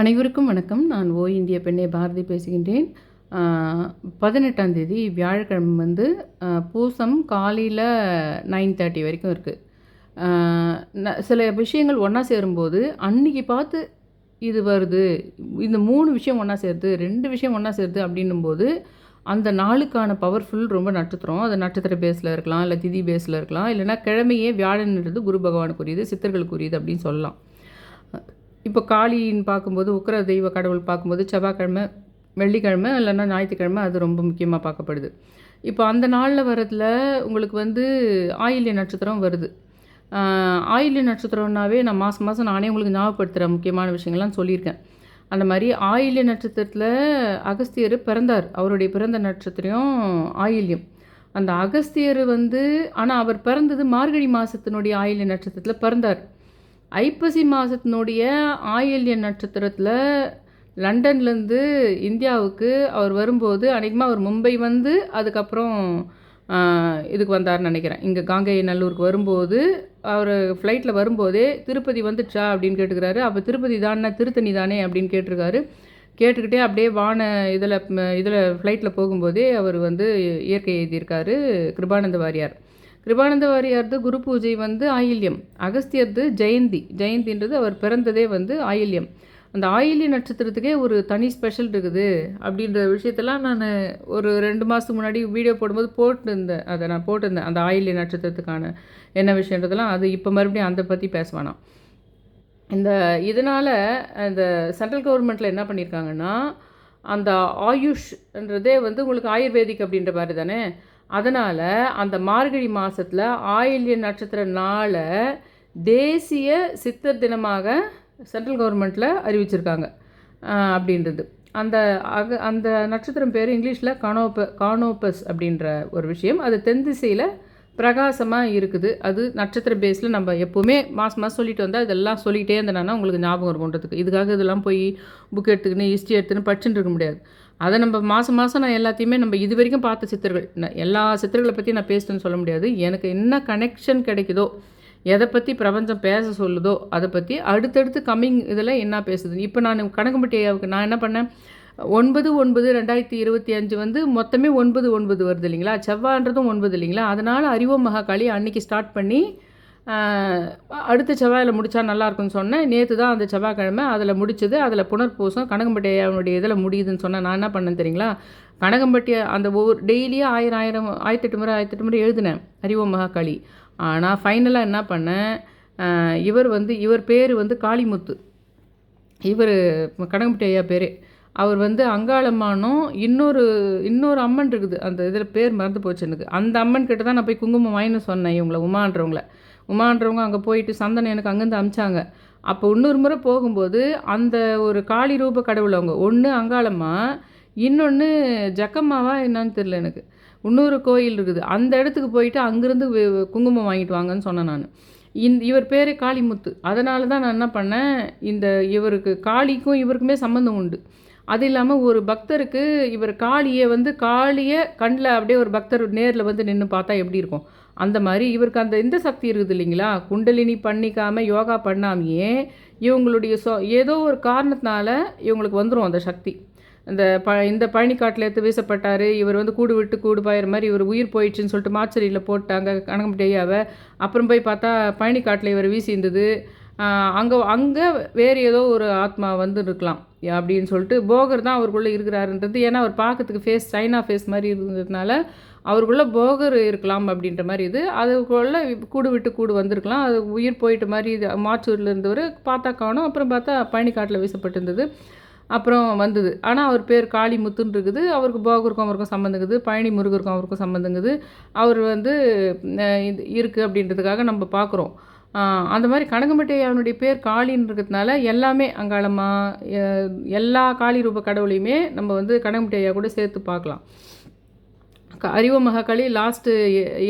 அனைவருக்கும் வணக்கம். நான் ஓ இந்திய பெண்ணை பாரதி பேசுகின்றேன். பதினெட்டாம் தேதி வியாழக்கிழமை வந்து பூசம் காலையில் நைன் தேர்ட்டி வரைக்கும் இருக்குது சில விஷயங்கள் ஒன்றா சேரும்போது அன்னைக்கு பார்த்து இது வருது இந்த மூணு விஷயம் ஒன்றா சேருது ரெண்டு விஷயம் ஒன்றா சேருது அப்படின்னும்போது அந்த நாளுக்கான பவர்ஃபுல் ரொம்ப நட்சத்திரம். அது நட்சத்திர பேஸில் இருக்கலாம் இல்லை திதி பேஸில் இருக்கலாம். இல்லைன்னா கிழமையே வியாழன்றது குரு பகவானுக்குரியது சித்தர்களுக்குரியது அப்படின்னு சொல்லலாம். இப்போ காளின்னு பார்க்கும்போது உக்கிர தெய்வ கடவுள் பார்க்கும்போது செவ்வாய்க்கிழமை வெள்ளிக்கிழமை இல்லைன்னா ஞாயிற்றுக்கிழமை அது ரொம்ப முக்கியமாக பார்க்கப்படுது. இப்போ அந்த நாளில் வரதுல உங்களுக்கு வந்து ஆயில்ய நட்சத்திரம் வருது. ஆயில்ய நட்சத்திரம்னாவே நான் மாதம் மாதம் நானே உங்களுக்கு ஞாபகப்படுத்துகிற முக்கியமான விஷயங்கள்லாம் சொல்லியிருக்கேன். அந்த மாதிரி ஆயில்ய நட்சத்திரத்தில் அகஸ்தியர் பிறந்தார். அவருடைய பிறந்த நட்சத்திரம் ஆயில்யம். அந்த அகஸ்தியர் வந்து ஆனால் அவர் பிறந்தது மார்கழி மாதத்தினுடைய ஆயில்ய நட்சத்திரத்தில் பிறந்தார். ஐப்பசி மாதத்தினுடைய ஆயில்ய நட்சத்திரத்தில் லண்டன்லேருந்து இந்தியாவுக்கு அவர் வரும்போது அநேகமாக அவர் மும்பை வந்து அதுக்கப்புறம் இதுக்கு வந்தார்னு நினைக்கிறேன். இங்கே காங்கை நல்லூருக்கு வரும்போது அவர் ஃப்ளைட்டில் வரும்போதே திருப்பதி வந்துடுச்சா அப்படின்னு கேட்டுக்கிறாரு. அப்போ திருப்பதி தானே திருத்தணி தானே அப்படின்னு கேட்டிருக்காரு. கேட்டுக்கிட்டே அப்படியே வான இதில் இதில் ஃப்ளைட்டில் போகும்போதே அவர் வந்து இயற்கை எழுதியிருக்காரு கிருபானந்த வாரியார். கிருபானந்த வாரியார்து குரு பூஜை வந்து ஆயில்யம். அகஸ்தியர்து ஜெயந்தி. ஜெயந்தின்றது அவர் பிறந்ததே வந்து ஆயில்யம். அந்த ஆயில்ய நட்சத்திரத்துக்கே ஒரு தனி ஸ்பெஷல் இருக்குது. அப்படின்ற விஷயத்தெல்லாம் நான் ஒரு ரெண்டு மாதத்துக்கு முன்னாடி வீடியோ போடும்போது போட்டிருந்தேன். அதை நான் போட்டிருந்தேன். அந்த ஆயில்ய நட்சத்திரத்துக்கான என்ன விஷயன்றதெல்லாம் அது இப்போ மறுபடியும் அதை பற்றி பேசுவானா. இந்த இதனால் இந்த சென்ட்ரல் கவர்மெண்ட்டில் என்ன பண்ணியிருக்காங்கன்னா அந்த ஆயுஷ்ன்றதே வந்து உங்களுக்கு ஆயுர்வேதிக் அப்படின்ற மாதிரி தானே? அதனால் அந்த மார்கழி மாதத்தில் ஆயில்ய நட்சத்திர நாளை தேசிய சித்தர் தினமாக சென்ட்ரல் கவர்மெண்ட்டில் அறிவிச்சிருக்காங்க. அப்படின்றது. அந்த அக அந்த நட்சத்திரம் பேர் இங்கிலீஷில் கானோப கானோபஸ் அப்படின்ற ஒரு விஷயம். அது தென் திசையில் பிரகாசமாக இருக்குது. அது நட்சத்திர பேஸில் நம்ம எப்போவுமே மாதம் மாதம் சொல்லிட்டு வந்தால் இதெல்லாம் சொல்லிகிட்டே இருந்தேன்னா உங்களுக்கு ஞாபகம் இருக்கும்ன்றதுக்கு இதுக்காக இதெல்லாம் போய் புக் எடுத்துக்கின்னு ஹிஸ்ட்ரி எடுத்துன்னு படிச்சுட்டு இருக்க முடியாது. அதை நம்ம மாதம் மாதம் நான் எல்லாத்தையுமே நம்ம இது வரைக்கும் பார்த்த சித்தர்கள் நான் எல்லா சித்தர்களை பற்றி நான் பேசிட்டேன்னு சொல்ல முடியாது. எனக்கு என்ன கனெக்ஷன் கிடைக்குதோ எதை பற்றி பிரபஞ்சம் பேச சொல்லுதோ அதை பற்றி அடுத்தடுத்து கம்மிங் இதில் என்ன பேசுது. இப்போ நான் கணக்கம்பட்டி ஐயாவுக்கு நான் என்ன பண்ணேன்? ஒன்பது ஒன்பது ரெண்டாயிரத்தி இருபத்தி அஞ்சு வந்து மொத்தமே ஒன்பது ஒன்பது வருது இல்லைங்களா? செவ்வான்றதும் ஒன்பது இல்லைங்களா? அதனால் அறிவோம் மகாகாளி அன்னைக்கு ஸ்டார்ட் பண்ணி அடுத்த செவ்வாயில் முடித்தா நல்லா இருக்கும்னு சொன்னேன். நேற்று தான் அந்த செவ்வாய்க்கிழமை அதில் முடிச்சது. அதில் புனர்பூசம் கனகம்பட்டி ஐயாவுடைய இதில் முடியுதுன்னு சொன்னேன். நான் என்ன பண்ணேன் தெரியுங்களா? கனகம்பட்டி அந்த ஒவ்வொரு டெய்லியும் ஆயிரம் ஆயிரம் ஆயிரத்தெட்டு முறை ஆயிரத்தெட்டு முறை எழுதினேன். அறிவோ மகாகாளி. ஆனால் ஃபைனலாக என்ன பண்ணேன்? இவர் வந்து இவர் பேர் வந்து காளிமுத்து. இவர் கனகம்பட்டி ஐயா பேர். அவர் வந்து அங்காளம்மானும் இன்னொரு இன்னொரு அம்மன் இருக்குது. அந்த இதில் பேர் மறந்து போச்சு எனக்கு. அந்த அம்மன் கிட்ட தான் நான் போய் குங்குமம் வாங்கின்னு சொன்னேன் இவங்கள உமான்றவங்கள. உமான்றவங்க அங்கே போயிட்டு சந்தனம் எனக்கு அங்கேருந்து அமிச்சாங்க. அப்போ இன்னொரு முறை போகும்போது அந்த ஒரு காளி ரூப கடவுள் அவங்க ஒன்று அங்காளம்மா இன்னொன்று ஜக்கம்மாவா என்னன்னு தெரில எனக்கு. இன்னொரு கோயில் இருக்குது. அந்த இடத்துக்கு போயிட்டு அங்கேருந்து குங்குமம் வாங்கிட்டு வாங்கன்னு சொன்னேன் நான். இந்த இவர் பேர் காளிமுத்து. அதனால தான் நான் என்ன பண்ணேன் இந்த இவருக்கு காளிக்கும் இவருக்குமே சம்மந்தம் உண்டு. அது இல்லாமல் ஒரு பக்தருக்கு இவர் காளியை வந்து காளியை கண்ணில் அப்படியே ஒரு பக்தர் நேரில் வந்து நின்று பார்த்தா எப்படி இருக்கும்? அந்த மாதிரி இவருக்கு அந்த இந்த சக்தி இருக்குது இல்லைங்களா? குண்டலினி பண்ணிக்காமல் யோகா பண்ணாமையே இவங்களுடைய சொ ஏதோ ஒரு காரணத்தினால இவங்களுக்கு வந்துடும் அந்த சக்தி. இந்த ப இந்த பழனிக்காட்டில் எடுத்து வீசப்பட்டார் இவர் வந்து கூடு விட்டு கூடு பாயிற மாதிரி இவர் உயிர் போயிடுச்சுன்னு சொல்லிட்டு மாச்சரியில் போட்டாங்க கனகம்பட்டியாவை அப்புறம் போய் பார்த்தா பழனிக்காட்டில் இவர் வீசி இருந்தது அங்கே அங்கே வேறு ஏதோ ஒரு ஆத்மா வந்து இருக்கலாம் அப்படின்னு சொல்லிட்டு போகர் தான் அவருக்குள்ளே இருக்கிறாருன்றது. ஏன்னா அவர் பார்க்கறதுக்கு ஃபேஸ் சைனா ஃபேஸ் மாதிரி இருந்ததுனால அவருக்குள்ளே போகர் இருக்கலாம் அப்படின்ற மாதிரி இது. அதுக்குள்ளே கூடு விட்டு கூடு வந்திருக்கலாம். அது உயிர் போயிட்ட மாதிரி இது மாச்சூரில் இருந்தவர் பார்த்தா காணும். அப்புறம் பார்த்தா பழனிக்காட்டில் வீசப்பட்டிருந்தது. அப்புறம் வந்தது. ஆனால் அவர் பேர் காளி இருக்குது. அவருக்கு போகருக்கும் அவருக்கும் சம்மந்தங்குது பழனி முருகருக்கும் அவருக்கும் சம்மந்தங்குது அவர் வந்து இது இருக்குது அப்படின்றதுக்காக நம்ம பார்க்குறோம். அந்த மாதிரி கனகம்பட்டி அவனுடைய பேர் காளின்னு இருக்கிறதுனால எல்லாமே அங்காளம்மா எல்லா காளி ரூப கடவுளையுமே நம்ம வந்து கனகம்பட்டி ஐயா கூட சேர்த்து பார்க்கலாம். அறிவு மகாகாளி லாஸ்ட்டு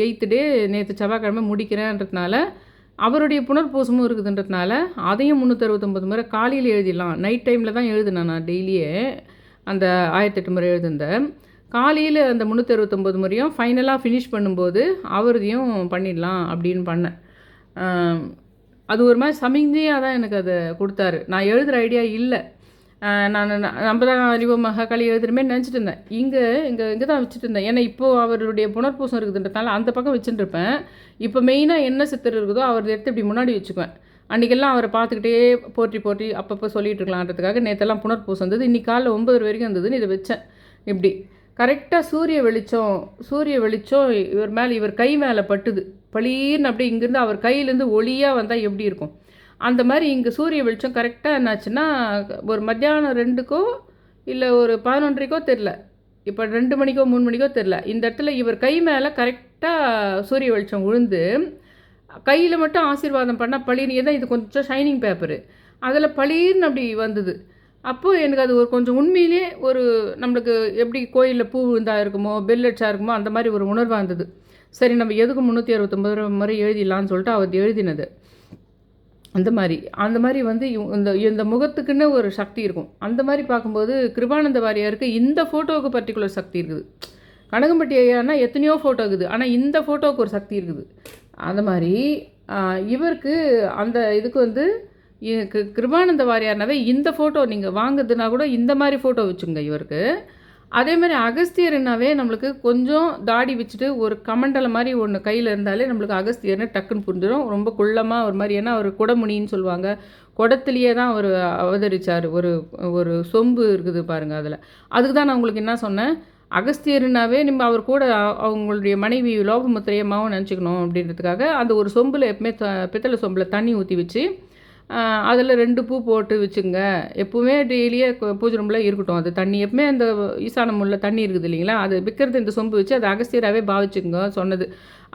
எயித்து டே நேற்று செவ்வாய்க்கிழமை முடிக்கிறேன்றதுனால அவருடைய புனர்பூசமும் இருக்குதுன்றதுனால அதையும் முந்நூற்றறுபத்தொம்பது முறை காலையில் எழுதிடலாம். நைட் டைமில் தான் எழுதினேன் நான் டெய்லியே. அந்த ஆயிரத்தெட்டு முறை எழுதுந்தேன் காலையில் அந்த முந்நூற்றறுபத்தொம்பது முறையும் ஃபைனலாக ஃபினிஷ் பண்ணும்போது அவரதையும் பண்ணிடலாம் அப்படின்னு பண்ணேன். அது ஒரு மாதிரி சமிஞ்சையாக தான் எனக்கு அதை கொடுத்தாரு. நான் எழுதுகிற ஐடியா இல்லை. நான் நம்ம தான் அறிவு மகாக்காளி எழுதுறமே நினச்சிட்டு இருந்தேன் இங்கே இங்கே இங்கே தான் வச்சுட்டு இருந்தேன் ஏன்னா இப்போது அவருடைய புனர்பூசம் இருக்குதுன்றதால அந்த பக்கம் வச்சுட்டு இருப்பேன் இப்போ மெயினாக என்ன சித்தர் இருக்குதோ அவர் எடுத்து இப்படி முன்னாடி வச்சுக்குவேன். அன்றைக்கெல்லாம் அவரை பார்த்துக்கிட்டே போற்றி போற்றி அப்பப்போ சொல்லிட்டு இருக்கலான்றதுக்காக நேற்றெல்லாம் புனர்பூசம் இருந்தது இன்னைக்கு காலைல ஒம்பது வரைக்கும் இருந்ததுன்னு இதை வச்சேன். இப்படி. கரெக்டாக சூரிய வெளிச்சம் சூரிய வெளிச்சம் இவர் மேலே இவர் கை மேலே பட்டுது. பளீர்னு அப்படியே இங்கேருந்து அவர் கையிலேருந்து ஒளியாக வந்தால் எப்படி இருக்கும்? அந்த மாதிரி இங்கே சூரிய வெளிச்சம் கரெக்டாக என்னாச்சுன்னா ஒரு மத்தியானம் ரெண்டுக்கோ இல்லை ஒரு பதினொன்றரைக்கோ தெரில இப்போ ரெண்டு மணிக்கோ மூணு மணிக்கோ தெரில இந்த இடத்துல இவர் கை மேலே கரெக்டாக சூரிய வெளிச்சம் விழுந்து கையில் மட்டும் ஆசீர்வாதம் பண்ணால் பளிர்னு தான் இது கொஞ்சம் ஷைனிங் பேப்பரு அதில் பளிர்னு அப்படி வந்தது. அப்போது எனக்கு அது ஒரு கொஞ்சம் உண்மையிலே ஒரு நம்மளுக்கு எப்படி கோயிலில் பூ விழுந்தா இருக்குமோ பெல் அடிச்சா இருக்குமோ அந்த மாதிரி ஒரு உணர்வாக இருந்தது. சரி நம்ம எதுக்கு முந்நூற்றி அறுபத்தொம்பது முறை எழுதிடலான்னு சொல்லிட்டு அவர் எழுதினது. அந்த மாதிரி. அந்த மாதிரி வந்து இந்த இந்த முகத்துக்குன்னு ஒரு சக்தி இருக்கும். அந்த மாதிரி பார்க்கும்போது கிருபானந்த வாரியாருக்கு இந்த ஃபோட்டோவுக்கு பர்டிகுலர் சக்தி இருக்குது. கனகம்பட்டி ஐயானா எத்தனையோ ஃபோட்டோ இருக்குது. ஆனால் இந்த ஃபோட்டோவுக்கு ஒரு சக்தி இருக்குது. அந்த மாதிரி இவருக்கு அந்த இதுக்கு வந்து கிருபானந்த வாரியார்னாவே இந்த ஃபோட்டோ நீங்கள் வாங்குதுன்னா கூட இந்த மாதிரி ஃபோட்டோ வச்சுங்க இவருக்கு. அதே மாதிரி அகஸ்தியர்னாவே நம்மளுக்கு கொஞ்சம் தாடி வச்சுட்டு ஒரு கமண்டலை மாதிரி ஒன்று கையில் இருந்தாலே நம்மளுக்கு அகஸ்தியர்னு டக்குன்னு புரிஞ்சிடும் ரொம்ப குள்ளமாக ஒரு மாதிரி ஏன்னா அவர் குடமுனின்னு சொல்லுவாங்க. குடத்துலேயே தான் அவர் அவதரிச்சார். ஒரு ஒரு சொம்பு இருக்குது பாருங்கள் அதில். அதுக்கு தான் நான் உங்களுக்கு என்ன சொன்னேன்? அகஸ்தியர்னாவே நம்ம அவர் கூட அவங்களுடைய மனைவி லோகமுத்திரையமாகவும் நினச்சிக்கணும் அப்படின்றதுக்காக அந்த ஒரு சொம்பில் எப்பவுமே த பித்தளை சொம்பில் தண்ணி ஊற்றி வச்சு அதில் ரெண்டு பூ போட்டு வச்சுங்க. எப்பவுமே டெய்லியே பூஜை ரூமில் இருக்கட்டும். அது தண்ணி எப்பவுமே அந்த ஈசான முள்ள தண்ணி இருக்குது இல்லைங்களா? அது விற்கிறது இந்த சொம்பு வச்சு அது அகஸ்தியராகவே பாவிச்சுங்க சொன்னது.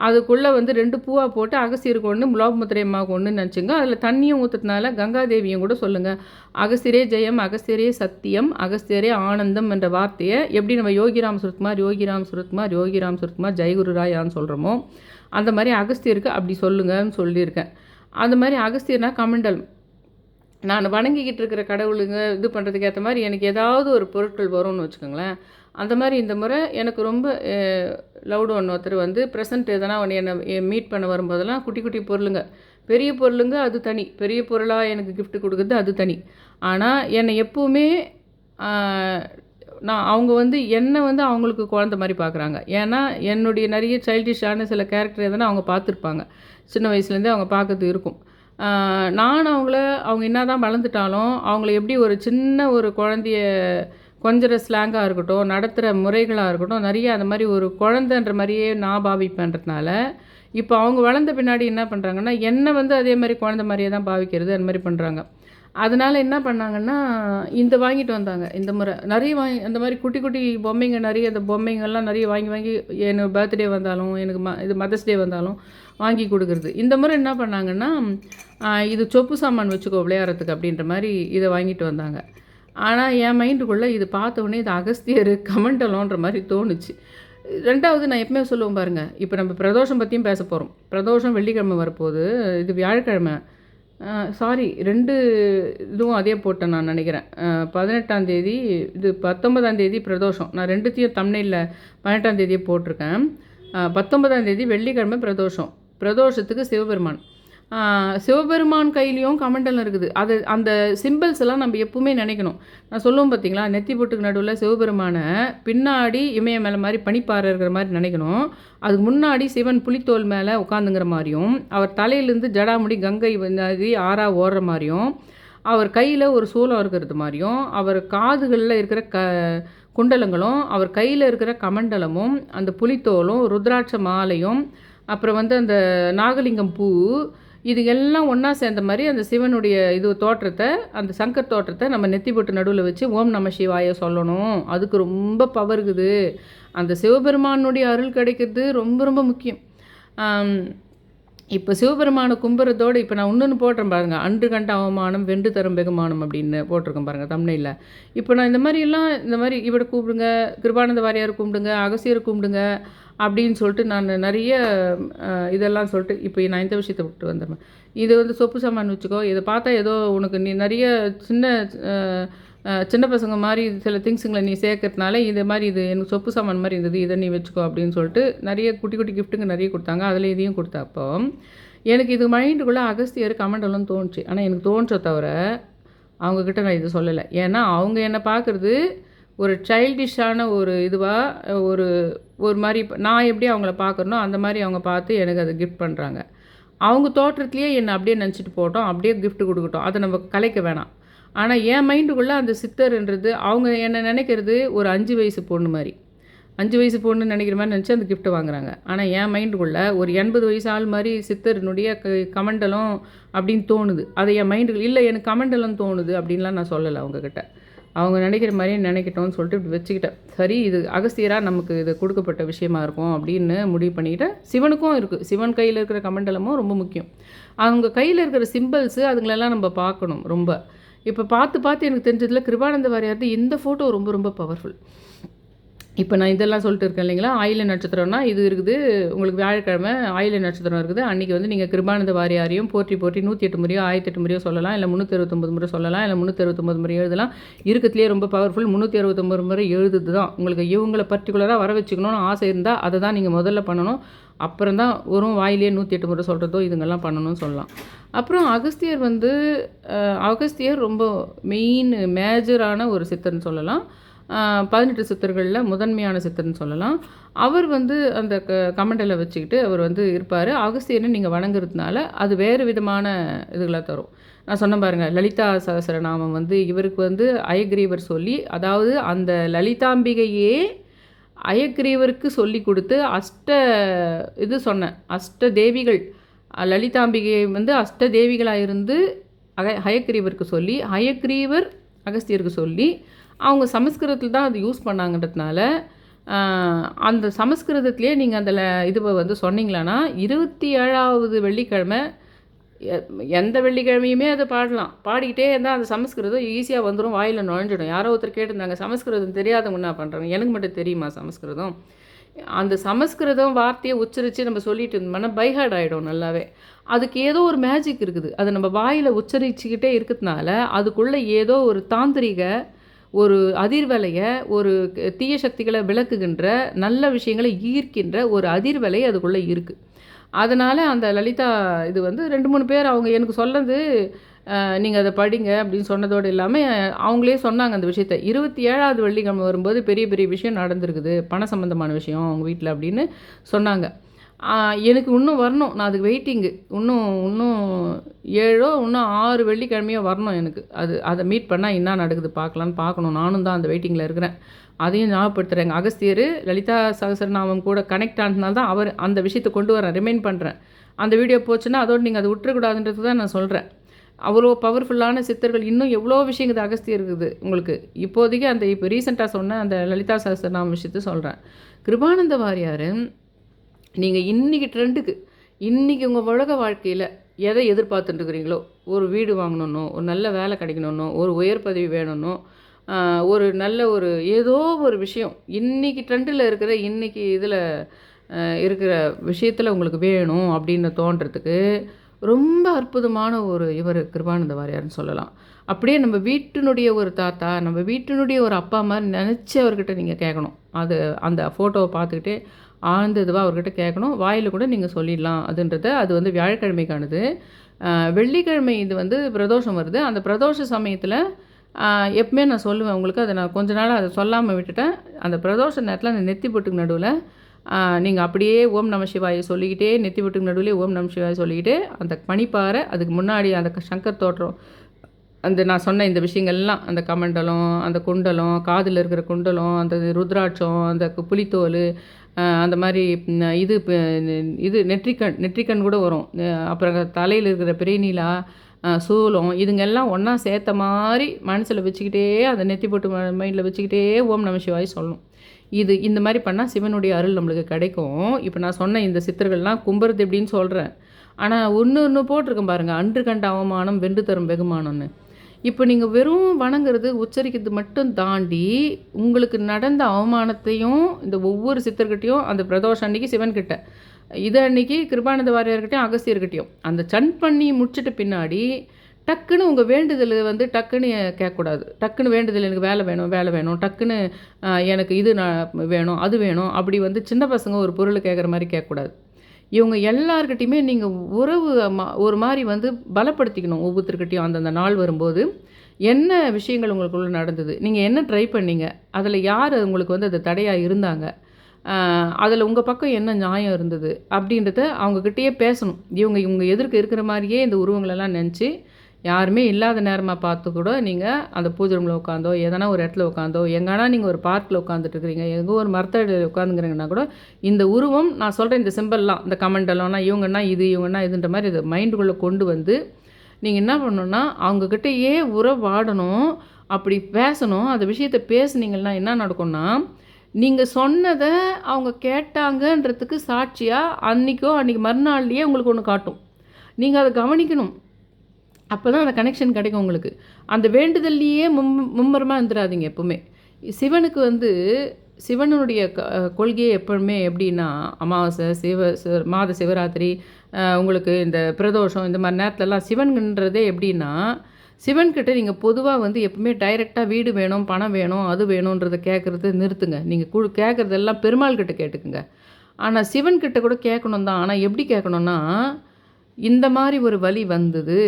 அதுக்குள்ளே வந்து ரெண்டு பூவாக போட்டு அகஸ்தியருக்கு ஒன்று முலாபமுத்திரை அம்மாவுக்கு ஒன்று நினச்சிங்க அதில் தண்ணியும் ஊற்றுறதுனால கங்காதேவியும் கூட சொல்லுங்கள் அகஸ்தியரே ஜெயம் அகஸ்தியரே சத்தியம் அகஸ்தியரே ஆனந்தம் என்ற வார்த்தையை எப்படி நம்ம யோகிராம் சுரத்குமார் யோகிராம் சுரத்குமார் யோகிராம் சுரத்குமார் ஜெயகுரு ராயான்னு சொல்கிறோமோ அந்த மாதிரி அகஸ்தியருக்கு அப்படி சொல்லுங்கன்னு சொல்லியிருக்கேன். அந்த மாதிரி அகஸ்தியர்னா கமண்டலம். நான் வணங்கிக்கிட்டு இருக்கிற கடவுளுங்க இது பண்ணுறதுக்கு ஏற்ற மாதிரி எனக்கு ஏதாவது ஒரு பொருட்கள் வரும்னு வச்சுக்கோங்களேன். அந்த மாதிரி இந்த முறை எனக்கு ரொம்ப லவுடு ஒன்று ஒருத்தர் வந்து ப்ரெசன்ட் எதனா ஒன்று என்னை மீட் பண்ண வரும்போதெல்லாம் குட்டி குட்டி பொருளுங்க. பெரிய பொருளுங்க அது தனி. பெரிய பொருளாக எனக்கு கிஃப்ட் கொடுக்குறது அது தனி. ஆனால் என்னை எப்போவுமே நான் அவங்க வந்து என்னை வந்து அவங்களுக்கு குழந்த மாதிரி பார்க்குறாங்க. ஏன்னா என்னுடைய நிறைய சைல்டிஷான சில கேரக்டர் எதுனா அவங்க பார்த்துருப்பாங்க. சின்ன வயசுலேருந்தே அவங்க பார்க்கறது இருக்கும். நான் அவங்கள அவங்க என்ன தான் வளர்ந்துட்டாலும் அவங்கள எப்படி ஒரு சின்ன ஒரு குழந்தைய கொஞ்சம் ஸ்லாங்காக இருக்கட்டும் நடத்துகிற முறைகளாக இருக்கட்டும் நிறைய அந்த மாதிரி ஒரு குழந்தைன்ற மாதிரியே நான் பாவிப்பேன்றதுனால இப்போ அவங்க வளர்ந்த பின்னாடி என்ன பண்ணுறாங்கன்னா என்னை வந்து அதே மாதிரி குழந்த மாதிரியே தான் பாவிக்கிறது அந்த மாதிரி பண்ணுறாங்க அதனால் என்ன பண்ணாங்கன்னா இந்த வாங்கிட்டு வந்தாங்க. இந்த முறை நிறைய வாங்கி அந்த மாதிரி குட்டி குட்டி பொம்மைங்க நிறைய அந்த பொம்மைங்கள்லாம் நிறைய வாங்கி வாங்கி எனக்கு பர்த்டே வந்தாலும் எனக்கு ம இது மதர்ஸ் டே வந்தாலும் வாங்கி கொடுக்குறது. இந்த முறை என்ன பண்ணாங்கன்னா இது சொப்பு சாமான் வச்சுக்கோ விளையாடுறதுக்கு அப்படின்ற மாதிரி இதை வாங்கிட்டு வந்தாங்க. ஆனால் என் மைண்டுக்குள்ளே இது பார்த்தோடனே இது அகஸ்தியர் கமண்டலோன்ற மாதிரி தோணுச்சு. ரெண்டாவது நான் எப்பவுமே சொல்லுவேன் பாருங்கள் இப்போ நம்ம பிரதோஷம் பற்றியும் பேச போகிறோம் பிரதோஷம் வெள்ளிக்கிழமை வரப்போகுது இது வியாழக்கிழமை. சாரி ரெண்டு இதுவும் அதே போட்டேன் நான் நினைக்கிறேன். பதினெட்டாம் தேதி இது பத்தொன்பதாம் தேதி பிரதோஷம். நான் ரெண்டுத்தையும் தமிழில் பதினெட்டாம் தேதியே போட்டிருக்கேன். பத்தொன்பதாம் தேதி வெள்ளிக்கிழமை பிரதோஷம். பிரதோஷத்துக்கு சிவபெருமான். சிவபெருமான் கையிலையும் கமண்டலம் இருக்குது. அது அந்த சிம்பிள்ஸ் எல்லாம் நம்ம எப்பவுமே நினைக்கணும். நான் சொல்லுவோம் பார்த்தீங்களா நெத்தி பொட்டுக்கு நடுவில் சிவபெருமானை பின்னாடி இமய மேலே மாதிரி பனிப்பாறை இருக்கிற மாதிரி நினைக்கணும். அதுக்கு முன்னாடி சிவன் புலித்தோல் மேலே உட்காந்துங்கிற மாதிரியும் அவர் தலையிலேருந்து ஜடாமுடி கங்கை நதி ஆறா ஓடுற மாதிரியும் அவர் கையில் ஒரு சூலம் இருக்கிறது மாதிரியும் அவர் காதுகளில் இருக்கிற க குண்டலங்களும் அவர் கையில் இருக்கிற கமண்டலமும் அந்த புலித்தோலும் ருத்ராட்ச மாலையும் அப்புறம் வந்து அந்த நாகலிங்கம் பூ இது எல்லாம் ஒன்றா சேர்ந்த மாதிரி அந்த சிவனுடைய இது தோற்றத்தை அந்த சங்கர் தோற்றத்தை நம்ம நெத்தி போட்டு நடுவில் வச்சு ஓம் நம சிவாய சொல்லணும். அதுக்கு ரொம்ப பவர் இருக்குது. அந்த சிவபெருமானுடைய அருள் கிடைக்கிறது ரொம்ப ரொம்ப முக்கியம். இப்போ சிவபெருமானை கும்புறதோடு இப்போ நான் இன்னொன்று போட்டேன் பாருங்கள் அன்று கண்ட அவமானம் வென்று தரும் வெகுமானம் அப்படின்னு போட்டிருக்கேன் பாருங்கள் தமிழில் இப்போ நான் இந்த மாதிரி எல்லாம் இந்த மாதிரி இவரை கூப்பிடுங்க கிருபானந்த வாரியார் கும்பிடுங்க அகசியரை கும்பிடுங்க அப்படின்னு சொல்லிட்டு நான் நிறைய இதெல்லாம் சொல்லிட்டு இப்போ நான் இந்த விஷயத்தை விட்டு வந்துடுவேன் இது வந்து சொப்பு சாமான் வச்சுக்கோ இதை பார்த்தா ஏதோ உனக்கு நீ நிறைய சின்ன சின்ன பசங்க மாதிரி சில திங்ஸுங்களை நீ சேர்க்கறதுனால இது மாதிரி இது எனக்கு சொப்பு சாமான் மாதிரி இருந்தது இதை நீ வச்சுக்கோ அப்படின்னு சொல்லிட்டு நிறைய குட்டி குட்டி கிஃப்ட்டுங்க நிறைய கொடுத்தாங்க. அதில் இதையும் கொடுத்தப்போ எனக்கு இது மைண்டுக்குள்ளே அகஸ்தியர் கமண்டலம் தோணுச்சு. ஆனால் எனக்கு தோன்ற தவிர அவங்கக்கிட்ட நான் இது சொல்லலை. ஏன்னா அவங்க என்னை பார்க்குறது ஒரு சைல்டிஷான ஒரு இதுவாக ஒரு ஒரு மாதிரி நான் எப்படி அவங்கள பார்க்குறனோ அந்த மாதிரி அவங்க பார்த்து எனக்கு அதை கிஃப்ட் பண்ணுறாங்க அவங்க தோற்றத்துலேயே என்னை அப்படியே நினச்சிட்டு போட்டோம் அப்படியே கிஃப்ட் கொடுக்கட்டும். அதை நம்ம கலைக்க வேணாம். ஆனால் என் மைண்டுக்குள்ளே அந்த சித்தர்ன்றது அவங்க என்னை நினைக்கிறது ஒரு அஞ்சு வயசு பொண்ணு மாதிரி. அஞ்சு வயசு பொண்ணு நினைக்கிற மாதிரி நினச்சி அந்த கிஃப்ட்டை வாங்குறாங்க. ஆனால் என் மைண்டுக்குள்ளே ஒரு எண்பது வயசு ஆள் மாதிரி சித்தரினுடைய க கமண்டலம் அப்படின்னு தோணுது. அதை என் மைண்டுக்குள்ள இல்லை எனக்கு கமண்டலம் தோணுது அப்படின்லாம் நான் சொல்லலை அவங்கக்கிட்ட அவங்க நினைக்கிற மாதிரி நினைக்கட்டும்னு சொல்லிட்டு இப்படி வச்சுக்கிட்டேன். சரி இது அகஸ்தியராக நமக்கு இது கொடுக்கப்பட்ட விஷயமா இருக்கும் அப்படின்னு முடிவு பண்ணிக்கிட்டேன். சிவனுக்கும் இருக்குது சிவன் கையில் இருக்கிற கமண்டலமும் ரொம்ப முக்கியம். அவங்க கையில் இருக்கிற சிம்பிள்ஸு அதுங்களெல்லாம் நம்ம பார்க்கணும் ரொம்ப. இப்போ பார்த்து பார்த்து எனக்கு தெரிஞ்சதில் கிருபானந்த வாரியார்து இந்த ஃபோட்டோ ரொம்ப ரொம்ப பவர்ஃபுல் இப்போ நான் இதெல்லாம் சொல்லிட்டு இருக்கேன் இல்லைங்களா? ஆயில நட்சத்திரம்னா இது இருக்குது உங்களுக்கு வியாழக்கிழமை ஆயில நட்சத்திரம் இருக்குது. அன்றைக்கி வந்து நீங்கள் கிருபானந்த வாரியாரையும் போற்றி போற்றி நூற்றி எட்டு முறையோ ஆயிரத்தி எட்டு முறையோ சொல்லலாம். இல்லை முந்நூற்றி அறுபத்தொம்பது முறை சொல்லலாம். இல்லை முந்நூற்றி அறுபத்தொம்பது முறை எழுதலாம். இருக்கிறதுலே ரொம்ப பவர்ஃபுல் முந்நூற்றி அறுபத்தொம்பது முறை எழுதுது தான் உங்களுக்கு இவங்களை பர்டிகுலராக வர வச்சுக்கணும்னு ஆசை இருந்தால் அதை தான் நீங்கள் முதல்ல பண்ணணும். அப்புறம் தான் வெறும் வாயிலேயே நூற்றி எட்டு முறை சொல்கிறதோ இதுங்கெல்லாம் பண்ணணும்னு சொல்லலாம். அப்புறம் அகஸ்தியர் வந்து அகஸ்தியர் ரொம்ப மெயின் மேஜரான ஒரு சித்தர்னு சொல்லலாம். பதினெட்டு சித்தர்களில் முதன்மையான சித்தர்னு சொல்லலாம். அவர் வந்து அந்த க கமண்டலை வச்சுக்கிட்டு அவர் வந்து இருப்பார். அகஸ்தியனை நீங்கள் வணங்குறதுனால அது வேறு விதமான இதுகளை தரும். நான் சொன்ன பாருங்க லலிதா சகசரநாமம் வந்து இவருக்கு வந்து அயக்ரீவர் சொல்லி அதாவது அந்த லலிதாம்பிகையே அயக்ரீவருக்கு சொல்லி கொடுத்து அஷ்ட இது சொன்னேன் அஷ்ட தேவிகள். லலிதாம்பிகை வந்து அஷ்ட தேவிகளாக இருந்து அக ஹயக்ரீவருக்கு சொல்லி ஹயக்ரீவர் அகஸ்தியருக்கு சொல்லி அவங்க சமஸ்கிருதத்தில் தான் அது யூஸ் பண்ணாங்கன்றதுனால அந்த சமஸ்கிருதத்திலே நீங்கள் அந்த ல- இதுவை வந்து சொன்னீங்களான்னா இருபத்தி ஏழாவது வெள்ளிக்கிழமை எந்த வெள்ளிக்கிழமையுமே அதை பாடலாம். பாடிக்கிட்டே இருந்தால் அந்த சமஸ்கிருதம் ஈஸியாக வந்துடும் வாயில் நுழைஞ்சிடும். யாரோ ஒருத்தர் கேட்டிருந்தாங்க சமஸ்கிருதம் தெரியாதவங்க என்ன பண்ணுறாங்க எனக்கு மட்டும் தெரியுமா சமஸ்கிருதம்? அந்த சமஸ்கிருதம் வார்த்தையை உச்சரித்து நம்ம சொல்லிட்டு இருந்தோம்னா பைஹார்ட் ஆகிடும் நல்லாவே. அதுக்கு ஏதோ ஒரு மேஜிக் இருக்குது. அது நம்ம வாயில் உச்சரிச்சுக்கிட்டே இருக்கிறதுனால அதுக்குள்ளே ஏதோ ஒரு தாந்திரிக ஒரு அதிர்வலையை ஒரு க- தீய சக்திகளை விளக்குகின்ற நல்ல விஷயங்களை ஈர்க்கின்ற ஒரு அதிர்வலை அதுக்குள்ளே இருக்குது அதனால் அந்த லலிதா இது வந்து ரெண்டு மூணு பேர் அவங்க எனக்கு சொன்னது நீங்கள் அதை படிங்க அப்படின்னு சொன்னதோடு இல்லாமல் அவங்களே சொன்னாங்க அந்த விஷயத்த. இருபத்தி ஏழாவது வெள்ளிக்கிழமை வரும்போது பெரிய பெரிய விஷயம் நடந்திருக்குது. பண சம்மந்தமான விஷயம் அவங்க வீட்டில் அப்படின்னு சொன்னாங்க. எனக்கு இன்னும் வரணும். நான் அதுக்கு வெயிட்டிங்கு இன்னும் இன்னும் ஏழோ இன்னும் ஆறு வெள்ளிக்கிழமையோ வரணும் எனக்கு. அது அதை மீட் பண்ணால் என்ன நடக்குது பார்க்கலான்னு பார்க்கணும். நானும் தான் அந்த வெயிட்டிங்கில் இருக்கிறேன். அதையும் ஞாபகப்படுத்துகிறேங்க அகஸ்தியர் லலிதா சகசரநாமம் கூட கனெக்ட் ஆனதுனால தான் அவர் அந்த விஷயத்தை கொண்டு வரேன் ரிமைண்ட் பண்ணுறேன் அந்த வீடியோ போச்சுன்னா அதோடு நீங்கள் அதை விட்டுறக்கூடாதுன்றது தான் நான் சொல்கிறேன் அவ்வளோ பவர்ஃபுல்லான சித்தர்கள் இன்னும் எவ்வளோ விஷயங்கள் அகஸ்தியம் இருக்குது உங்களுக்கு. இப்போதைக்கு அந்த இப்போ ரீசெண்டாக சொன்ன அந்த லலிதா சகசரநாம விஷயத்தை சொல்கிறேன் கிருபானந்த வாரியார் நீங்கள் இன்றைக்கி ட்ரெண்டுக்கு இன்றைக்கி உங்கள் உலக வாழ்க்கையில் எதை எதிர்பார்த்துட்டுருக்குறீங்களோ ஒரு வீடு வாங்கணுன்னோ ஒரு நல்ல வேலை கிடைக்கணுன்னோ ஒரு உயர் பதவி வேணும்னோ ஒரு நல்ல ஒரு ஏதோ ஒரு விஷயம் இன்றைக்கி ட்ரெண்டில் இருக்கிற இன்றைக்கி இதில் இருக்கிற விஷயத்தில் உங்களுக்கு வேணும் அப்படின்னு தோன்றதுக்கு ரொம்ப அற்புதமான ஒரு இவர் கிருபானந்த வாரியார்னு சொல்லலாம். அப்படியே நம்ம வீட்டினுடைய ஒரு தாத்தா நம்ம வீட்டினுடைய ஒரு அப்பா மாதிரி நினச்சி அவர்கிட்ட நீங்கள் கேட்கணும். அது அந்த ஃபோட்டோவை பார்த்துக்கிட்டே ஆழ்ந்த இதுவாக அவர்கிட்ட கேட்கணும். வாயில் கூட நீங்கள் சொல்லிடலாம் அதுன்றத. அது வந்து வியாழக்கிழமைக்கானது. வெள்ளிக்கிழமை இது வந்து பிரதோஷம் வருது. அந்த பிரதோஷ சமயத்தில் எப்பவுமே நான் சொல்லுவேன் உங்களுக்கு. அதை நான் கொஞ்ச நாள் அதை சொல்லாமல் விட்டுட்டேன். அந்த பிரதோஷ நேரத்தில் அந்த நெத்தி போட்டுக்கு நடுவில் நீங்கள் அப்படியே ஓம் நம சிவாயை சொல்லிக்கிட்டே நெத்தி விட்டுக்கு நடுவில் ஓம் நம சிவாயை சொல்லிக்கிட்டே அந்த பனிப்பாறை அதுக்கு முன்னாடி அந்த க- சங்கர் தோற்றம் அந்த நான் சொன்ன இந்த விஷயங்கள்லாம் அந்த கமண்டலம் அந்த குண்டலம் காதில் இருக்கிற குண்டலம் அந்த ருத்ராட்சம் அந்த கு- புலித்தோல் அந்த மாதிரி இது இது நெற்றிக்கண் நெற்றிக்கண் கூட வரும். அப்புறம் தலையில் இருக்கிற பெரியநீலா அஹ், சூலம் இதுங்கெல்லாம் ஒன்றா சேர்த்த மாதிரி மனசில் வச்சுக்கிட்டே அந்த நெத்தி போட்டு மைண்டில் வச்சுக்கிட்டே ஓம் நம சிவாய் சொல்லணும். இது இந்த மாதிரி பண்ணால் சிவனுடைய அருள் நம்மளுக்கு கிடைக்கும். இப்போ நான் சொன்ன இந்த சித்தர்கள்லாம் கும்புறது எப்படின்னு சொல்கிறேன் ஆனால் ஒன்று ஒன்று போட்டிருக்கேன் பாருங்கள் அன்று கண்ட அவமானம் வென்று தரும் வெகுமானம்னு. இப்போ நீங்கள் வெறும் வணங்குறது உச்சரிக்கிறது மட்டும் தாண்டி உங்களுக்கு நடந்த அவமானத்தையும் இந்த ஒவ்வொரு சித்தர்கிட்டையும் அந்த பிரதோஷம் அன்னைக்கு சிவன்கிட்ட இது அன்னைக்கு கிருபானந்த வாரியர்கிட்டையும் அகஸ்தியர்கிட்டையும் அந்த சன் பண்ணி முடிச்சிட்ட பின்னாடி டக்குன்னு உங்கள் வேண்டுதல் வந்து டக்குன்னு கேட்கக்கூடாது. டக்குன்னு வேண்டுதல் எனக்கு வேலை வேணும் வேலை வேணும் டக்குன்னு எனக்கு இது நான் வேணும் அது வேணும் அப்படி வந்து சின்ன பசங்க ஒரு பொருள் கேட்குற மாதிரி கேட்கக்கூடாது. இவங்க எல்லாருக்கிட்டையுமே நீங்கள் உறவு ஒரு மாதிரி வந்து பலப்படுத்திக்கணும் ஒவ்வொருத்தர்கிட்டையும் அந்தந்த நாள் வரும்போது. என்ன விஷயங்கள் உங்களுக்குள்ளே நடந்தது? நீங்கள் என்ன ட்ரை பண்ணீங்க? அதில் யார் உங்களுக்கு வந்து அது தடையாக இருந்தாங்க? அதில் உங்கள் பக்கம் என்ன நியாயம் இருந்தது? அப்படின்றத அவங்கக்கிட்டேயே பேசணும். இவங்க இவங்க எதிர்க்க இருக்கிற மாதிரியே இந்த உருவங்களெல்லாம் நினச்சி யாருமே இல்லாத நேரமாக பார்த்து கூட நீங்கள் அந்த பூஜை ரூமில் உட்காந்தோ எதனா ஒரு இடத்துல உட்காந்தோ எங்கன்னா நீங்கள் ஒரு பார்க்கில் உட்காந்துட்ருக்கிறீங்க எங்கே எங்கோ ஒரு மரத்தடியில் உட்காந்துங்கிறீங்கன்னா கூட இந்த உருவம் நான் சொல்கிறேன் இந்த சிம்பிள்லாம் இந்த கமெண்டெல்லாம்னா இவங்கன்னா இது இவங்கன்னா இதுன்ற மாதிரி இதை மைண்டுக்குள்ளே கொண்டு வந்து நீங்கள் என்ன பண்ணணுன்னா அவங்கக்கிட்டயே உறவாடணும் அப்படி பேசணும். அந்த விஷயத்தை பேசுனீங்கன்னா என்ன நடக்கும்னா நீங்கள் சொன்னதை அவங்க கேட்டாங்கன்றதுக்கு சாட்சியாக அன்றைக்கோ அன்றைக்கி மறுநாள்லேயே உங்களுக்கு ஒன்று காட்டும். நீங்கள் அதை கவனிக்கணும். அப்போ தான் அந்த கனெக்ஷன் கிடைக்கும் உங்களுக்கு. அந்த வேண்டுதல்லையே மும் மும்மரமாக இருந்துடாதீங்க எப்போவுமே. சிவனுக்கு வந்து சிவனுடைய க கொள்கையை எப்பவுமே எப்படின்னா அமாவாசை சிவ சிவ- மாத சிவராத்திரி உங்களுக்கு இந்த பிரதோஷம் இந்த மாதிரி நேரத்துலலாம் சிவன்கிறதே எப்படின்னா சிவன்கிட்ட நீங்கள் பொதுவாக வந்து எப்பவுமே டைரெக்டாக வீடு வேணும் பணம் வேணும் அது வேணுன்றதை கேட்குறது நிறுத்துங்க. நீங்கள் குழு கேட்குறதெல்லாம் பெருமாள் கிட்ட கேட்டுக்குங்க. ஆனால் சிவன்கிட்ட கூட கேட்கணும் தான் ஆனால் எப்படி கேட்கணுன்னா இந்த மாதிரி ஒரு வழி வந்தது.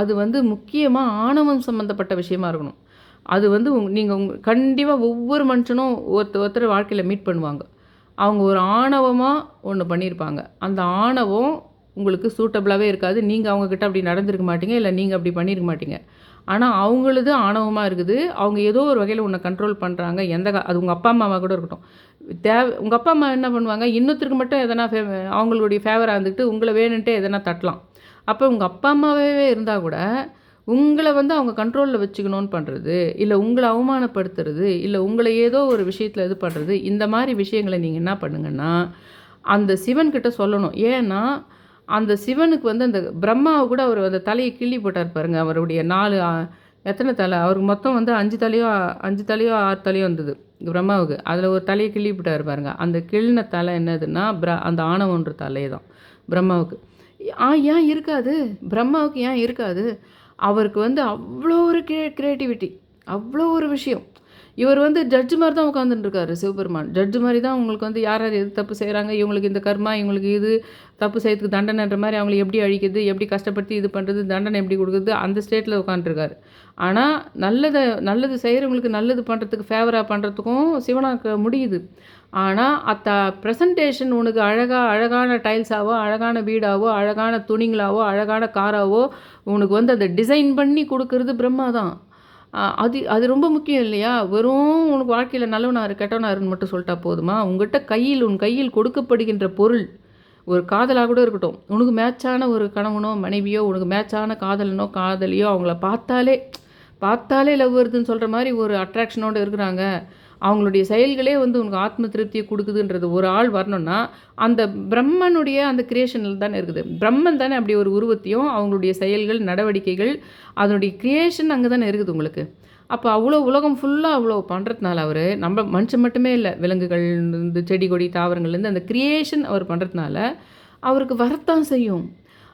அது வந்து முக்கியமாக ஆணவம் சம்மந்தப்பட்ட விஷயமா இருக்கணும். அது வந்து உங் நீங்கள் உங் கண்டிப்பாக ஒவ்வொரு மனுஷனும் ஒருத்தர் ஒருத்தர் வாழ்க்கையில் மீட் பண்ணுவாங்க. அவங்க ஒரு ஆணவமாக ஒன்று பண்ணியிருப்பாங்க. அந்த ஆணவம் உங்களுக்கு சூட்டபிளாகவே இருக்காது. நீங்கள் அவங்கக்கிட்ட அப்படி நடந்திருக்க மாட்டீங்க. இல்லை நீங்கள் அப்படி பண்ணியிருக்க மாட்டீங்க. ஆனால் அவங்களது ஆணவமாக இருக்குது. அவங்க ஏதோ ஒரு வகையில் உன்னை கண்ட்ரோல் பண்ணுறாங்க எந்த அது உங்கள் அப்பா அம்மாவாக கூட இருக்கட்டும். தேவை உங்கள் அப்பா அம்மா என்ன பண்ணுவாங்க? இன்னொருத்தருக்கு மட்டும் எதனா ஃபே அவங்களுடைய ஃபேவராக இருந்துக்கிட்டு உங்களை வேணுன்ட்டே எதனா தட்டலாம். அப்போ உங்கள் அப்பா அம்மாவே இருந்தால் கூட உங்களை வந்து அவங்க கண்ட்ரோலில் வச்சுக்கணும்னு பண்ணுறது இல்லை உங்களை அவமானப்படுத்துறது இல்லை உங்களை ஏதோ ஒரு விஷயத்தில் இது பண்ணுறது இந்த மாதிரி விஷயங்களை நீங்கள் என்ன பண்ணுங்கன்னா அந்த சிவன்கிட்ட சொல்லணும். ஏன்னா அந்த சிவனுக்கு வந்து அந்த பிரம்மாவை கூட அவர் அந்த தலையை கிள்ளி போட்டார் பாருங்கள் அவருடைய நாலு எத்தனை தலை? அவருக்கு மொத்தம் வந்து அஞ்சு தலையோ அஞ்சு தலையோ ஆறு தலையோ வந்தது பிரம்மாவுக்கு. அதில் ஒரு தலையை கிள்ளி போட்டார் பாருங்கள் அந்த கிள்ளின தலை என்னதுன்னா பிர அந்த ஆணவன்ற தலை தான் பிரம்மாவுக்கு. ஏன் இருக்காது? பிரம்மாவுக்கு ஏன் இருக்காது? அவருக்கு வந்து அவ்வளோ ஒரு கிரே க்ரியேட்டிவிட்டி அவ்வளோ ஒரு விஷயம். இவர் வந்து ஜட்ஜு மாதிரி தான் உட்காந்துட்டு இருக்காரு சிவபெருமான். ஜட்ஜு மாதிரி தான் உங்களுக்கு வந்து யார் யார் எது தப்பு செய்கிறாங்க இவங்களுக்கு இந்த கர்மா இவங்களுக்கு இது தப்பு செய்யறதுக்கு தண்டனைன்ற மாதிரி அவங்களை எப்படி அழிக்கிறது எப்படி கஷ்டப்படுத்தி இது பண்ணுறது தண்டனை எப்படி கொடுக்குறது அந்த ஸ்டேட்டில் உட்காந்துருக்காரு ஆனால் நல்லதை நல்லது செய்கிறவங்களுக்கு நல்லது பண்ணுறதுக்கு ஃபேவராக பண்ணுறதுக்கும் சிவனாக்க முடியுது. ஆனால் அத்த ப்ரெசன்டேஷன் உனக்கு அழகாக அழகான டைல்ஸாவோ அழகான வீடாவோ அழகான துணிங்களாவோ அழகான காராவோ உனக்கு வந்து அதை டிசைன் பண்ணி கொடுக்கறது பிரம்மா தான் அது அது ரொம்ப முக்கியம் இல்லையா? வெறும் உனக்கு வாழ்க்கையில் நல்லவனாரு கெட்டவனாருன்னு மட்டும் சொல்லிட்டா போதுமா? உங்ககிட்ட கையில் உன் கையில் கொடுக்கப்படுகின்ற பொருள் ஒரு காதலாக கூட இருக்கட்டும். உனக்கு மேட்சான ஒரு கணவனோ மனைவியோ உனக்கு மேட்சான காதலனோ காதலியோ அவங்கள பார்த்தாலே பார்த்தாலே லவ் வருதுன்னு சொல்கிற மாதிரி ஒரு அட்ராக்ஷனோடு இருக்கிறாங்க. அவங்களுடைய செயல்களே வந்து உனக்கு ஆத்ம திருப்தியை கொடுக்குதுன்றது. ஒரு ஆள் வரணும்னா அந்த பிரம்மனுடைய அந்த கிரியேஷனில் தானே இருக்குது. பிரம்மன் தானே அப்படி ஒரு உருவத்தையும் அவங்களுடைய செயல்கள் நடவடிக்கைகள் அதனுடைய கிரியேஷன் அங்கே தானே இருக்குது உங்களுக்கு. அப்போ அவ்வளோ உலகம் ஃபுல்லாக அவ்வளோ பண்ணுறதுனால அவர் நம்ம மனுஷன் மட்டுமே இல்லை விலங்குகள் இந்த செடி கொடி தாவரங்கள்லேருந்து அந்த கிரியேஷன் அவர் பண்ணுறதுனால அவருக்கு வரத்தான் செய்யும்.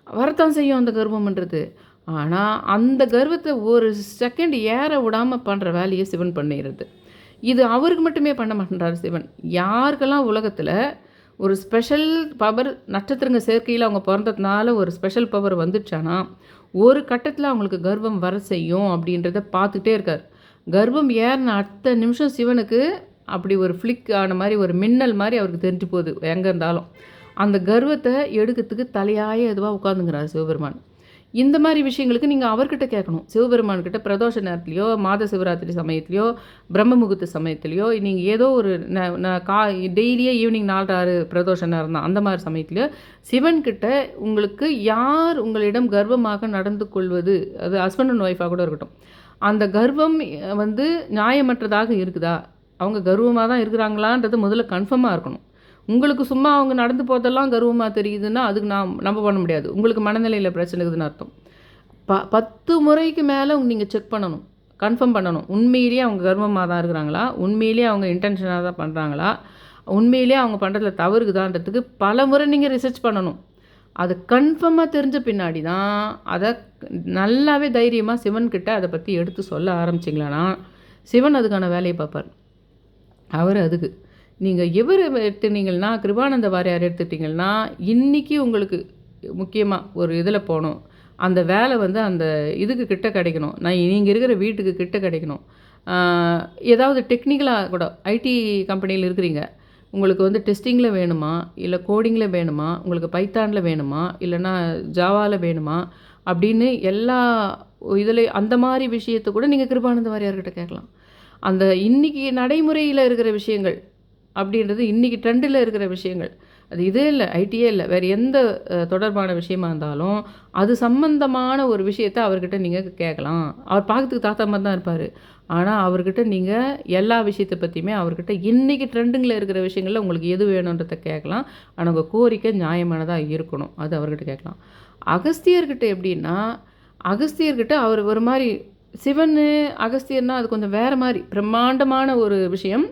வரத்தான் செய்யும் அந்த கர்வம்ன்றது. ஆனால் அந்த கர்வத்தை ஒரு செகண்ட் ஏற விடாமல் பண்ணுற வேலையை சிவன் பண்ணிடுறது. இது அவருக்கு மட்டுமே பண்ண மாட்டேன்றார் சிவன். யாருக்கெல்லாம் உலகத்தில் ஒரு ஸ்பெஷல் பவர் நட்சத்திரங்க சேர்க்கையில் அவங்க பிறந்ததுனால ஒரு ஸ்பெஷல் பவர் வந்துடுச்சானா ஒரு கட்டத்தில் அவங்களுக்கு கர்வம் வர செய்யும் அப்படின்றத பார்த்துட்டே இருக்கார். கர்வம் ஏறின அடுத்த நிமிஷம் சிவனுக்கு அப்படி ஒரு ஃப்ளிக் ஆன மாதிரி ஒரு மின்னல் மாதிரி அவருக்கு தெரிஞ்சு போகுது எங்கே இருந்தாலும். அந்த கர்வத்தை எடுக்கிறதுக்கு தலையாய இதுவாக உட்காந்துங்கிறார் சிவபெருமான். இந்த மாதிரி விஷயங்களுக்கு நீங்கள் அவர்கிட்ட கேட்கணும். சிவபெருமான்கிட்ட பிரதோஷ நேரத்துலையோ மாத சிவராத்திரி சமயத்துலையோ பிரம்ம முகூர்த்த சமயத்துலையோ நீங்கள் ஏதோ ஒரு ந- ந- கா டெய்லியே ஈவினிங் நாலு ஆறு பிரதோஷ நேரம் தான். அந்த மாதிரி சமயத்துலையோ சிவன்கிட்ட உங்களுக்கு யார் உங்களிடம் கர்வமாக நடந்து கொள்வது? அது ஹஸ்பண்ட் அண்ட் ஒய்ஃபாக கூட இருக்கட்டும். அந்த கர்வம் வந்து நியாயமற்றதாக இருக்குதா? அவங்க கர்வமாக தான் இருக்கிறாங்களான்றது முதல்ல கன்ஃபார்மாக இருக்கணும். உங்களுக்கு சும்மா அவங்க நடந்து போதெல்லாம் கர்வமாக தெரியுதுன்னா அதுக்கு நான் நம்ம பண்ண முடியாது. உங்களுக்கு மனநிலையில் பிரச்சனை இருக்குதுன்னு அர்த்தம். ப பத்து முறைக்கு மேலே நீங்கள் செக் பண்ணணும். கன்ஃபார்ம் பண்ணணும். உண்மையிலேயே அவங்க கர்வமாக தான் இருக்கிறாங்களா? உண்மையிலேயே அவங்க இன்டென்ஷனாக தான் பண்ணுறாங்களா உண்மையிலேயே அவங்க பண்ணுறதுல தவறுக்குதான்றதுக்கு பல முறை நீங்கள் ரிசர்ச் பண்ணணும். அது கன்ஃபார்மாக தெரிஞ்ச பின்னாடி தான் அதை நல்லாவே தைரியமாக சிவன்கிட்ட அதை பற்றி எடுத்து சொல்ல ஆரம்பிச்சிங்களான்னா சிவன் அதுக்கான வேலையை பார்ப்பார். அவர் அதுக்கு நீங்கள் இவர் எடுத்துட்டீங்கன்னா கிருபானந்த வாரியார் எடுத்துட்டிங்கன்னா இன்றைக்கி உங்களுக்கு முக்கியமாக ஒரு இதில் போகணும் அந்த வேலை வந்து அந்த இதுக்கு கிட்ட கிடைக்கணும். நான் நீங்கள் இருக்கிற வீட்டுக்கு கிட்ட கிடைக்கணும். ஏதாவது டெக்னிக்கலாக கூட ஐடி கம்பெனியில் இருக்கிறீங்க. உங்களுக்கு வந்து டெஸ்டிங்கில் வேணுமா? இல்லை கோடிங்கில் வேணுமா? உங்களுக்கு பைத்தானில் வேணுமா? இல்லைன்னா ஜாவாவில் வேணுமா? அப்படின்னு எல்லா இதில் அந்த மாதிரி விஷயத்தை கூட நீங்கள் கிருபானந்த வாரியார்கிட்ட கேட்கலாம். அந்த இன்றைக்கி நடைமுறையில் இருக்கிற விஷயங்கள் அப்படின்றது இன்றைக்கி ட்ரெண்டில் இருக்கிற விஷயங்கள். அது இதே இல்லை ஐடியே இல்லை வேறு எந்த தொடர்பான விஷயமா இருந்தாலும் அது சம்பந்தமான ஒரு விஷயத்தை அவர்கிட்ட நீங்கள் கேட்கலாம். அவர் பார்க்கறதுக்கு தாத்தா மாதிரி தான் இருப்பார். ஆனால் அவர்கிட்ட நீங்கள் எல்லா விஷயத்தை பற்றியுமே அவர்கிட்ட இன்றைக்கி ட்ரெண்டுங்களில் இருக்கிற விஷயங்களில் உங்களுக்கு எது வேணுன்றதை கேட்கலாம். ஆனால் உங்கள் கோரிக்கை நியாயமானதாக இருக்கணும். அது அவர்கிட்ட கேட்கலாம். அகஸ்தியர்கிட்ட எப்படின்னா அகஸ்தியர்கிட்ட அவர் ஒரு மாதிரி சிவன் அகஸ்தியர்னால் அது கொஞ்சம் வேறு மாதிரி பிரம்மாண்டமான ஒரு விஷயம்.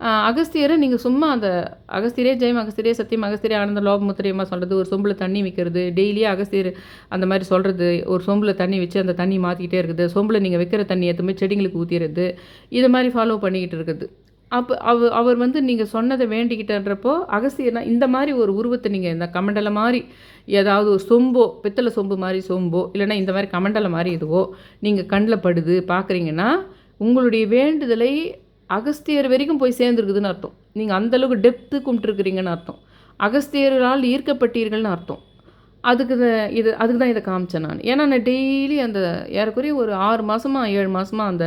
அகஸ்தியரை நீங்கள் சும்மா அந்த அகஸ்தியரே ஜெயம் அகஸ்தியரே சத்தியம் அகஸ்தியரே ஆனந்த லோகமுத்திரியமா சொல்கிறது ஒரு சொம்பில் தண்ணி விற்கிறது டெய்லியே அகஸ்தியர் அந்த மாதிரி சொல்கிறது ஒரு சொம்பில் தண்ணி வச்சு அந்த தண்ணி மாற்றிக்கிட்டே இருக்குது சொம்பில் நீங்கள் வைக்கிற தண்ணி எதுவுமே செடிங்களுக்கு ஊற்றிடுறது இது மாதிரி ஃபாலோ பண்ணிக்கிட்டு இருக்குது. அப்போ அவ அவர் வந்து நீங்கள் சொன்னதை வேண்டிக்கிட்டன்றப்போ அகஸ்தியர்னா இந்த மாதிரி ஒரு உருவத்தை நீங்கள் இந்த கமண்டல மாதிரி ஏதாவது ஒரு சொம்போ பித்தளை சொம்பு மாதிரி சொம்போ இல்லைன்னா இந்த மாதிரி கமண்டல மாதிரி இதுவோ நீங்கள் கண்ணில் படுது பார்க்குறீங்கன்னா உங்களுடைய வேண்டுதலை அகஸ்தியர் வரைக்கும் போய் சேர்ந்துருக்குதுன்னு அர்த்தம். நீங்கள் அந்தளவுக்கு டெப்த்து கும்பிட்டுருக்குறீங்கன்னு அர்த்தம். அகஸ்தியரால் ஈர்க்கப்பட்டீர்கள்னு அர்த்தம். அதுக்கு இது அதுக்கு தான் இதை காமிச்சேன் நான். ஏன்னா நான் டெய்லி அந்த ஏறக்குறைய ஒரு ஆறு மாதமா ஏழு மாதமாக அந்த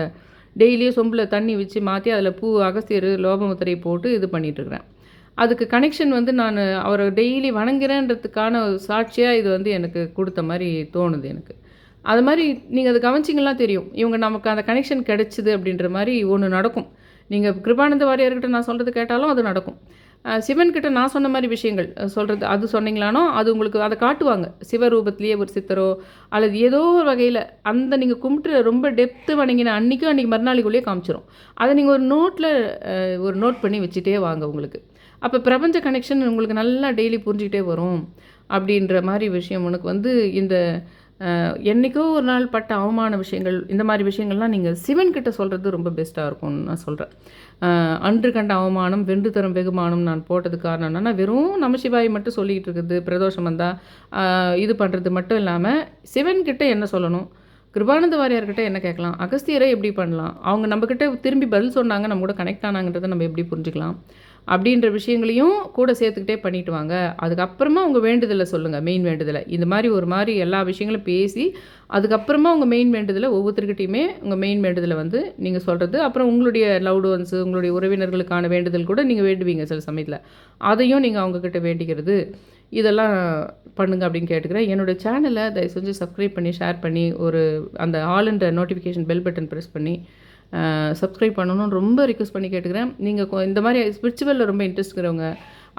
டெய்லியும் சொம்பில் தண்ணி வச்சு மாற்றி அதில் பூ அகஸ்தியர் லோபமுத்திரை போட்டு இது பண்ணிகிட்ருக்குறேன் அதுக்கு கனெக்ஷன் வந்து நான் அவரை டெய்லி வணங்குறேன்றதுக்கான ஒரு சாட்சியாக இது வந்து எனக்கு கொடுத்த மாதிரி தோணுது எனக்கு. அது மாதிரி நீங்கள் அதை கவனிச்சிங்கன்னா தெரியும். இவங்க நமக்கு அந்த கனெக்ஷன் கிடைச்சிது அப்படின்ற மாதிரி ஒன்று நடக்கும். நீங்கள் கிருபானந்த வாரியார்கிட்ட நான் சொல்கிறது கேட்டாலும் அது நடக்கும். சிவன் கிட்ட நான் சொன்ன மாதிரி விஷயங்கள் சொல்கிறது அது சொன்னீங்களானோ அது உங்களுக்கு அதை காட்டுவாங்க. சிவரூபத்திலேயே ஒரு சித்தரோ அல்லது ஏதோ ஒரு வகையில் அந்த நீங்கள் கும்பிட்டு ரொம்ப டெப்த்து வணங்கின அன்றைக்கும் அன்றைக்கி மறுநாளைக்குள்ளேயே காமிச்சிரும். அதை நீங்கள் ஒரு நோட்டில் ஒரு நோட் பண்ணி வச்சுட்டே வாங்க உங்களுக்கு. அப்போ பிரபஞ்ச கனெக்ஷன் உங்களுக்கு நல்லா டெய்லி புரிஞ்சுக்கிட்டே வரும். அப்படின்ற மாதிரி விஷயம் உனக்கு வந்து இந்த என்றைக்கோ என்னைக்கோ ஒரு நாள் பட்ட அவமான விஷயங்கள் இந்த மாதிரி விஷயங்கள்லாம் நீங்கள் சிவன்கிட்ட சொல்கிறது ரொம்ப பெஸ்ட்டாக இருக்கும்னு நான் சொல்கிறேன் அன்று கண்ட அவமானம் வென்று தரும் வெகுமானம் நான் போட்டதுக்கு காரணம் என்னன்னா வெறும் நமசிவாய் மட்டும் சொல்லிக்கிட்டு இருக்குது பிரதோஷம் வந்தால் இது பண்ணுறது மட்டும் இல்லாமல் சிவன்கிட்ட என்ன சொல்லணும்? கிருபானந்த வாரியார்கிட்ட என்ன கேட்கலாம்? அகஸ்தியரை எப்படி பண்ணலாம்? அவங்க நம்மக்கிட்ட திரும்பி பதில் சொன்னாங்க நம்ம கூட கனெக்ட் ஆனாங்கன்றதை நம்ம எப்படி புரிஞ்சுக்கலாம்? அப்படின்ற விஷயங்களையும் கூட சேர்த்துக்கிட்டே பண்ணிட்டு வாங்க அதுக்கப்புறமா உங்கள் வேண்டுதலை சொல்லுங்கள் மெயின் வேண்டுதலை. இந்த மாதிரி ஒரு மாதிரி எல்லா விஷயங்களும் பேசி அதுக்கப்புறமா உங்கள் மெயின் வேண்டுதலை ஒவ்வொருத்தருக்கிட்டையுமே உங்கள் மெயின் வேண்டுதலை வந்து நீங்கள் சொல்கிறது அப்புறம் உங்களுடைய லவ்டு ஒன்ஸு உங்களுடைய உறவினர்களுக்கான வேண்டுதல் கூட நீங்கள் வேண்டுவீங்க சில சமயத்தில். அதையும் நீங்கள் அவங்கக்கிட்ட வேண்டிக்கிறது. இதெல்லாம் பண்ணுங்க அப்படின்னு கேட்டுக்கிறேன். என்னோடய சேனலை தயவு செஞ்சு சப்ஸ்கிரைப் பண்ணி ஷேர் பண்ணி ஒரு அந்த ஆளுன்ற நோட்டிஃபிகேஷன் பெல் பட்டன் ப்ரெஸ் பண்ணி சப்ஸ்கிரைப் பண்ணணும்னு ரொம்ப ரிக்வஸ்ட் பண்ணி கேட்டுக்கிறேன். நீங்கள் இந்த மாதிரி ஸ்பிரிச்சுவலில் ரொம்ப இன்ட்ரெஸ்ட் இருக்கிறவங்க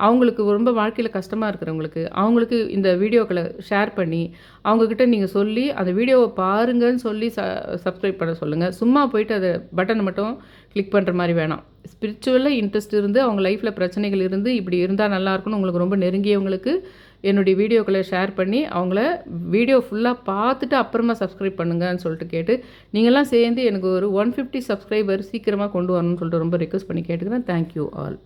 அவங்களுக்கு ரொம்ப வாழ்க்கையில் கஷ்டமாக இருக்கிறவங்களுக்கு அவங்களுக்கு இந்த வீடியோக்களை ஷேர் பண்ணி அவங்கக்கிட்ட நீங்கள் சொல்லி அந்த வீடியோவை பாருங்கன்னு சொல்லி ச சப்ஸ்கிரைப் பண்ண சொல்லுங்கள் சும்மா போயிட்டு அதை பட்டனை மட்டும் கிளிக் பண்ணுற மாதிரி வேணாம். ஸ்பிரிச்சுவலில் இன்ட்ரெஸ்ட் இருந்து அவங்க லைஃப்பில் பிரச்சனைகள் இருந்து இப்படி இருந்தால் நல்லாயிருக்குன்னு உங்களுக்கு ரொம்ப நெருங்கியவங்களுக்கு என்னுடைய வீடியோக்களை ஷேர் பண்ணி அவங்கள வீடியோ ஃபுல்லாக பார்த்துட்டு அப்புறமா சப்ஸ்கிரைப் பண்ணுங்கன்னு சொல்லிட்டு கேட்டு நீங்கள்லாம் சேர்ந்து எனக்கு ஒரு ஒன் ஃபிஃப்டி சப்ஸ்கிரைபர் சீக்கிரமாக கொண்டு வரணும்னு சொல்லிட்டு ரொம்ப ரிக்வஸ்ட் பண்ணி கேட்டுக்கிறேன். Thank you all